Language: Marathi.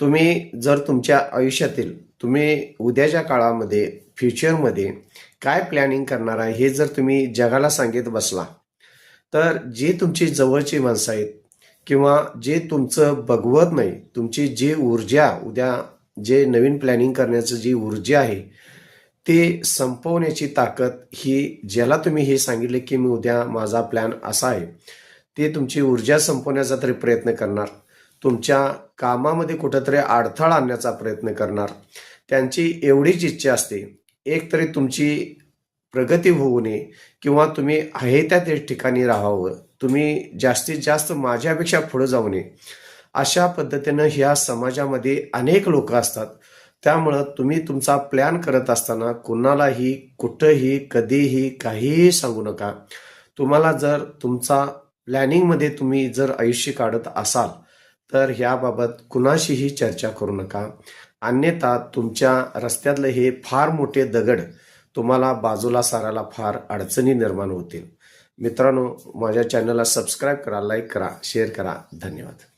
तुम्ही जर तुमच्या आयुष्यातील तुम्ही उद्याच्या काळामध्ये फ्युचरमध्ये काय प्लॅनिंग करणार आहे हे जर तुम्ही जगाला सांगित बसला तर जी तुमची जवळची माणसं आहेत किंवा जे तुमचं बघवत नाही तुमची जी ऊर्जा उद्या जे नवीन प्लॅनिंग करण्याचं जी ऊर्जा आहे ते संपवण्याची ताकद ही ज्याला तुम्ही हे सांगितले की मी उद्या माझा प्लॅन असा आहे ते तुमची ऊर्जा संपवण्याचा तरी प्रयत्न करणार. तुमच्या कामामध्ये कुठंतरी अडथळा आणण्याचा प्रयत्न करणार. त्यांची एवढीच इच्छा असते. एक तरी तुमची प्रगती होऊ नये किंवा तुम्ही आहे त्या ठिकाणी राहावं. तुम्ही जास्तीत जास्त माझ्यापेक्षा पुढं जाऊ नये. अशा पद्धतीनं ह्या समाजामध्ये अनेक लोक असतात. त्यामुळं तुम्ही तुमचा प्लॅन करत असताना कुणालाही कुठंही कधीही काहीही सांगू नका. तुम्हाला जर तुमचा प्लॅनिंगमध्ये तुम्ही जर आयुष्य काढत असाल तर ह्याबाबत कुणाशीही चर्चा करू नका. अन्यथा तुमच्या रस्त्यातले हे फार मोठे दगड तुम्हाला बाजूला सारायला फार अडचणी निर्माण होतील. मित्रांनो माझ्या चॅनलला सबस्क्राईब करा लाईक करा शेअर करा. धन्यवाद.